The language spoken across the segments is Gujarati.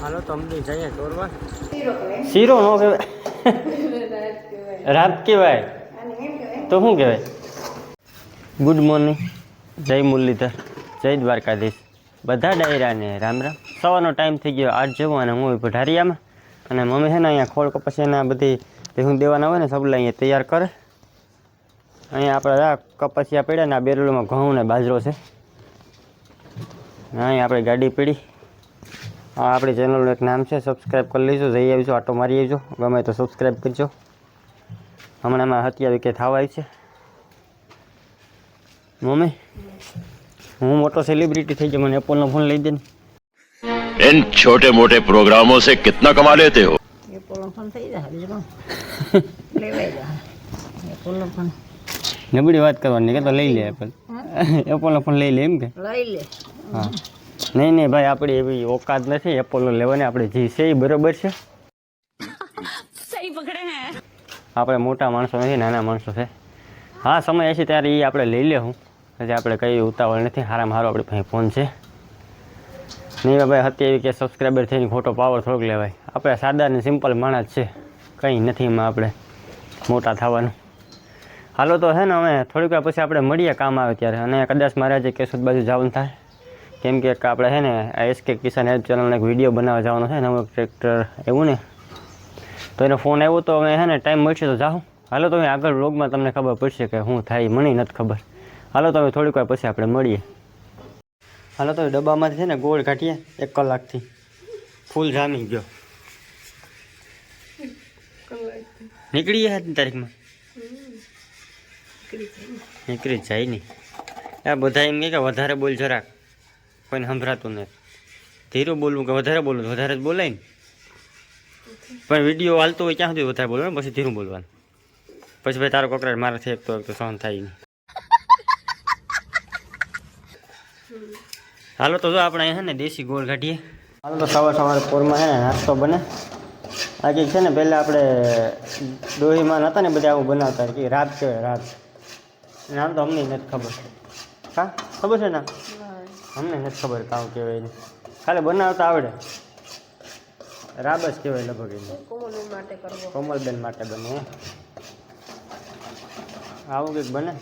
હાલો તો જઈએ ચોરવા. શીરો નો કહેવાય. રાત કહેવાય. તો શું કહેવાય? Good morning. જય મુરલીધર. જય દ્વારકાધીશ. બધા ડાયરાને રામ રામ. સવારનો ટાઈમ થઈ ગયો આઠ જેવો અને હું ઢારિયામાં. અને મમ્મી છે ને અહીંયા ખોળ કપાસિયાના બધી ભેહું દેવાના હોય ને સબલા અહીંયા તૈયાર કરે. અહીંયા આપણે આ કપાસિયા પડ્યા ને આ બેરલોમાં ઘઉં ને બાજરો છે. અહીંયા આપણે ગાડી પડી. આપણી ચેનલનું એક નામ છે સબસ્ક્રાઈબ કરી લઈશું જઈ આવીશું આટો મારી આવજો ગમે તો સબસ્ક્રાઈબ કરજો હમણાંમાં હત્યા કે થવા આવી છે મમ્મી હું મોટો સેલિબ્રિટી થઈ ગયો મને એપલનો ફોન લઈ દે ને इन छोटे मोटे प्रोग्रामों से कितना कमा लेते हो એ પોલો ફોન થઈ જાય બીજું શું લેવાઈ જાય એ પોલો ફોન નબળી વાત કરવાની કે તો લઈ લે એપલ એપલનો ફોન લઈ લે એમ કે લઈ લે હા નહીં નહીં ભાઈ આપણી એવી ઓકાત નથી એપોલો લેવાની આપણે જી છે એ બરોબર છે. આપણે મોટા માણસો નથી નાના માણસો છે. હા સમય હશે ત્યારે એ આપણે લઈ લેવું હજી આપણે કઈ ઉતાવળ નથી હારામાં હારો આપણી પાસે ફોન છે. નહીં ભાઈ હતી એવી કે સબસ્ક્રાઈબર થઈને ખોટો પાવર થોડોક લેવાય. આપણે સાદા અને સિમ્પલ માણસ છે. કંઈ નથી એમાં આપણે મોટા થવાનું. હાલો તો છે ને અમે થોડીક વાર પછી આપણે મળીએ કામ આવે ત્યારે. અને કદાચ મારે આજે કેશોદ બાજુ જવાનું થાય. કેમ કે આપણે છે ને આ એસકે કિસાન હેલ્પ ચેનલનો એક વીડિયો બનાવવા જવાનો છે નવો ટ્રેક્ટર એવું ને. તો એનો ફોન આવ્યો તો અમે છે ને ટાઈમ મળશે તો જાઉં હાલો તમે આગળ વ્લોગમાં તમને ખબર પડશે કે શું થાય મને નથી ખબર. હાલો તમે થોડીક વાર પછી આપણે મળીએ. હાલો તો ડબ્બામાંથી છે ને ગોળ કાઢીએ એક કલાકથી. ફૂલ જામી ગયો. નીકળી ગયા આજની તારીખમાં? નીકળી જ જાય નહીં. આ બધા એમ કે વધારે બોલ જરાક. કોઈને સંભળાતું નથી. ધીરું બોલવું કે વધારે બોલવું વધારે જ બોલાય ને. પણ વીડિયો હાલતો હોય ક્યાં સુધી વધારે બોલવાનું? પછી ધીરું બોલવાનું. પછી ભાઈ તારો કોકરાટ મારાથી એક તો તો સહન થાય નહીં. હાલો તો જો આપણે છે ને દેશી ગોળ કાઢીએ. હાલો તો સવાર સવારે પોરમાં છે ને નાસ્તો બને. આજે છે ને પહેલાં આપણે દોહીમાં નહોતા ને બધા આવું બનાવતા કે રાત કહેવાય, રાત. નામ તો અમને નથી ખબર. હા? ખબર છે ના? અમને નથી ખબર કામ કહેવાય એને ખાલી બનાવતા આવડે. રાબસ કહેવાય લગભગ એને. માટે કોમલબેન માટે બને. આવું કંઈક બને.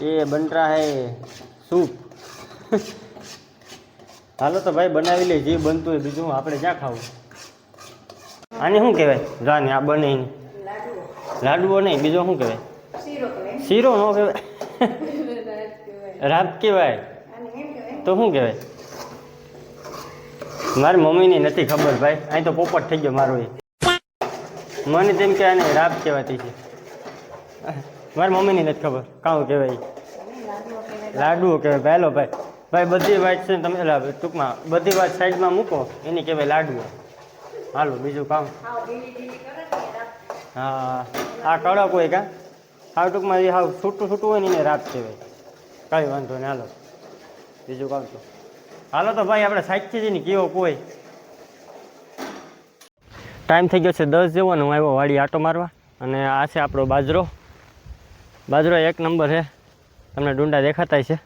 એ બન રહા હે સૂપ. હાલો તો ભાઈ બનાવી લે જે બનતું હોય બીજું આપણે ક્યાં ખાવું? આને શું કહેવાય? જાને આ બને. લાડુઓ નહીં બીજો શું કહેવાય? શીરો કહેવાય. શીરો નો કહેવાય. રાત કહેવાય. તો શું કહેવાય? મારી મમ્મીની નથી ખબર ભાઈ. અહીં તો પોપટ થઈ ગયો મારો એ. મને તેમ કે આને રાત કહેવાતી છે. મારી મમ્મીની નથી ખબર. કાં કહેવાય. લાડુઓ કહેવાય. ભાઈ, હાલો ભાઈ. ભાઈ, બધી વાત છે તમે ટૂંકમાં બધી વાત સાઈડમાં મૂકો. એની કહેવાય લાડુઓ. હાલો, બીજું કામ. હા આ કડક હોય કા? હાવ ટૂંકમાં જે હાવ છૂટું છૂટું હોય ને એને રાત કહેવાય. કાંઈ વાંધો નહીં હાલો. બીજું કામ તો હાલો તો ભાઈ, આપણે સાચી જઈને કેવો કોઈ. ટાઈમ થઈ ગયો છે દસ જેવો ને હું આવ્યો વાડી આટો મારવા. અને આ છે આપણો બાજરો. બાજરો એક નંબર છે. તમને ડુંડા દેખાતા છે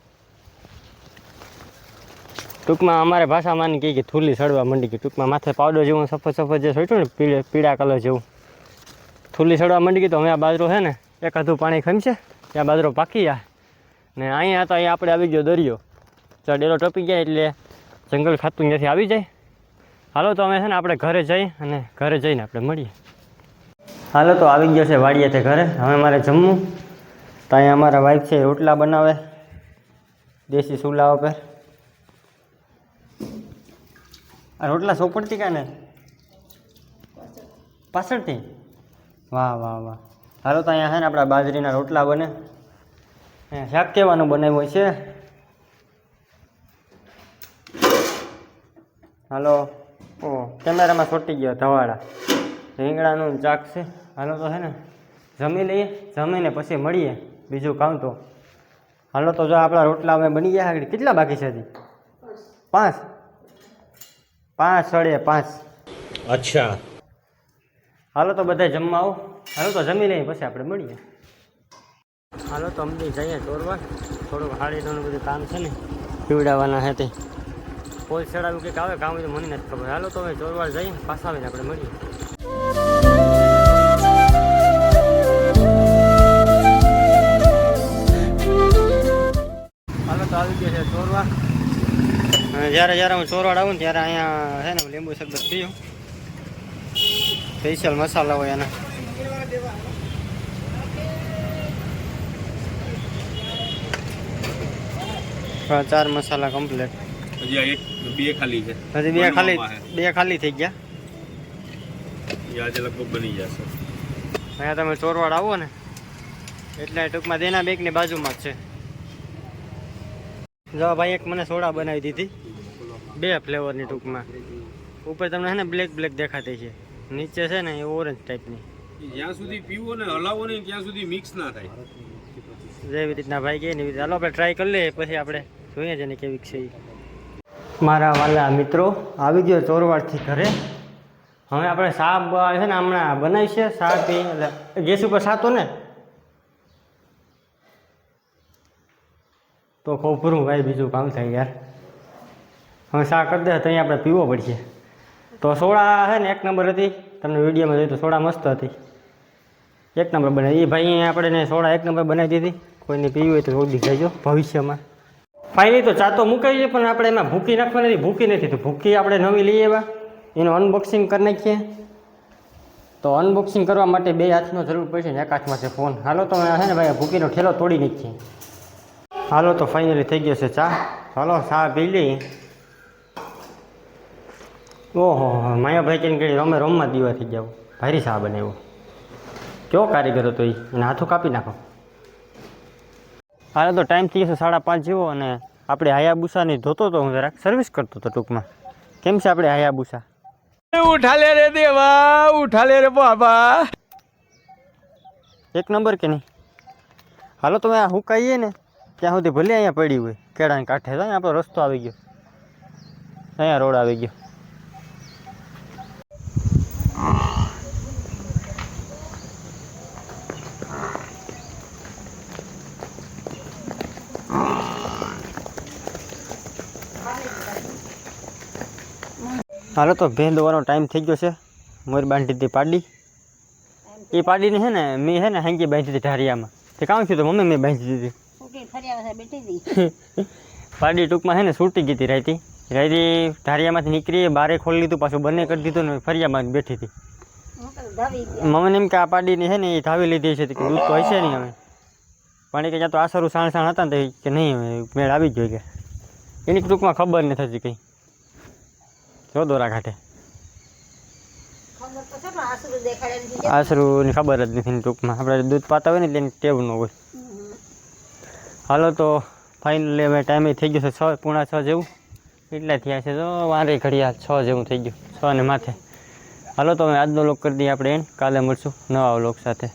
ટૂંકમાં અમારે ભાષામાં કહી કે થૂલી સડવા માંડી ગઈ ટૂંકમાં માથે પાવડર જેવું, સફેદ સફેદ જે સોટ્યું ને પીળે કલર જેવું. થૂલી સડવા માંડી ગઈ તો હવે આ બાજરો છે ને એકાદું પાણી ખમશે. ત્યાં બાજરો પાકી જાય ને અહીંયા તો અહીંયા આપણે આવી ગયો દરિયો. તો ડેલો ટપી જાય એટલે જંગલ ખાતું ત્યાંથી આવી જાય. હાલો તો અમે છે ને આપણે ઘરે જઈ અને ઘરે જઈને આપણે મળીએ. હાલો તો આવી ગયો છે વાડીએથી ઘરે. હવે મારે જમવું. તો અહીંયા અમારા વાઈફ છે રોટલા બનાવે. દેશી ચૂલા ઉપર. આ રોટલા સોપડતી કાં ને પાછળથી? વાહ વાહ વાહ. હાલો તો અહીંયા છે ને આપણા બાજરીના રોટલા બને. શાક કહેવાનું બનાવ્યું છે? હાલો. ઓ કેમેરામાં છોટી ગયો ધવાળા રીંગણાનું ચાક છે. હાલો તો હે ને જમી લઈએ જમીને પછી મળીએ બીજું કામ તો. હાલો તો જો આપણા રોટલા અમે બની ગયા આગળ. કેટલા બાકી છે હજી? પાંચ. પાંચ સાડે પાંચ. અચ્છા. હાલો તો બધા જમવા આવો. હાલો તો જમી લઈએ પછી આપણે મળીએ. હાલો, તો અમદી જઈએ ચોરવા. થોડુંક હાડી બધું કામ છે ને, પીવડાવવાના હે તે. પોલ ચડાવ્યું કંઈક આવે કામ મને નથી ખબર. હાલો, તો હવે ચોરવાડ જઈએ, પાછા આવીને આપણે મળીએ. હાલો, તો આવી ગયો છે ચોરવા. જ્યારે જ્યારે હું ચોરવાડ આવું ને ત્યારે અહીંયા છે ને લીંબુ શરબત પીવું સ્પેશિયલ મસાલા હોય એના. ચાર મસાલા કમ્પ્લીટ હજી એક બે ખાલી છે. હજી બે ખાલી બે ખાલી થઈ ગયા. આજે લગભગ બની જશે. અહીંયા તમે ચોરવાડ આવો ને એટલે ટૂંકમાં દેના બેગની બાજુમાં જ છે. જો ભાઈ એક મને સોડા બનાવી દીધી. બે ફ્લેવરની ટૂંકમાં. ઉપર તમને છે ને બ્લેક બ્લેક દેખાતી છે. નીચે છે ને એ ઓરેન્જ ટાઈપની જ્યાં સુધી પીવો ને હલાવો ને ત્યાં સુધી મિક્સ ના થાય. જેવી રીતના ભાઈ કહે ને એવી રીતે. હાલો આપણે ટ્રાય કરી લઈએ પછી આપણે જોઈએ છે ને કેવી છે. મારા વાલા મિત્રો, આવી ગયો ચોરવાડથી ઘરે. હવે આપણે સાપ છે ને હમણાં બનાવી છે સાપ એટલે ગેસ ઉપર સાતો ને. તો ખોપરું ભાઈ બીજું કામ થાય યાર. હવે શા કરી દે તો અહીંયા આપણે પીવો પડશે. તો સોડા છે ને, એક નંબર હતી. તમને વિડીયોમાં જોયું તો સોડા મસ્ત હતી. એક નંબર બનાવી. એ ભાઈ આપણે સોડા એક નંબર બનાવી દીધી. કોઈને પીવી હોય તો રોજ જજો ભવિષ્યમાં. ફાઇનલી તો ચા તો મુકાઈ છે પણ આપણે એમાં ભૂકી નાખવાની નથી. ભૂકી નથી તો ભૂકી આપણે નવી લઈએ એવા એનું અનબોક્સિંગ કરી નાખીએ. તો અનબોક્સિંગ કરવા માટે બે હાથનો જરૂર પડશે ને એક હાથમાં છે ફોન હાલો તો છે ને ભાઈ, ભૂકીનો ઠેલો તોડી નાખીએ. હાલો તો ફાઇનલી થઈ ગયો છે ચા. હાલો, ચા પી લઈ ઓહો, માયાભાઈ કેમ કહી રમે રમમાં દીવા થઈ જાવ ભારી ચા બનાવ્યો. કયો કારીગર હતો એ એને હાથો કાપી નાખો. હાલે તો ટાઈમ થઈ જશે સાડા પાંચ જેવો અને આપણે હાયાબુસાની ધોતો હતો હું જરાક સર્વિસ કરતો હતો ટૂંકમાં. કેમ છે આપણે હાયાબુસા? ઉઠાલે રે દેવા ઉઠાલે રે બાબા. એક નંબર કે નહીં? હાલો તમે આ હુકાઈએ ને ત્યાં સુધી ભલે અહીંયા પડી હોય કેળાની કાંઠે તો અહીંયા આપણો રસ્તો આવી ગયો. અહીંયા રોડ આવી ગયો. હાલો તો ભેં દોવાનો ટાઈમ થઈ ગયો છે. મોર બાંધી હતી પાડી એ પાડીને છે ને મેં છે ને હાંકી બાંધી હતી ઢારિયામાં તે કામ થયું તો મમ્મી મેં બાંધી દીધી પાડી ટૂંકમાં છે ને છૂટી ગઈ હતી રાયતી રાયતી ધારિયામાંથી નીકળી બારે ખોલી લીધું પાછું બંને કરી દીધું ને ફરિયામાં બેઠી હતી. મમ્મીને એમ કે આ પાડીને છે ને એ ધાવી લીધી છે કે દૂધ તો હશે નહીં હવે. પણ એ કે ત્યાં તો આસરું સાણ સાણ હતા ને કે નહીં મેળ આવી જ જોઈએ કે. એની ટૂંકમાં ખબર નથી થતી કંઈ. જો દોરા થઈ આસરુની ખબર જ નથી ટૂંકમાં. આપણે દૂધ પાતા હોય ને એટલે ટેવ ન હોય. હાલો તો ફાઇનલી હવે ટાઈમે થઈ ગયો છે છ પૂણા છ જેવું. એટલા થયા છે તો વારે ઘડિયાળ છ જેવું થઈ ગયું છ ને માથે. હાલો તો હવે આજનો લોક કરી દઈએ આપણે એન કાલે મળશું નવા લોક સાથે.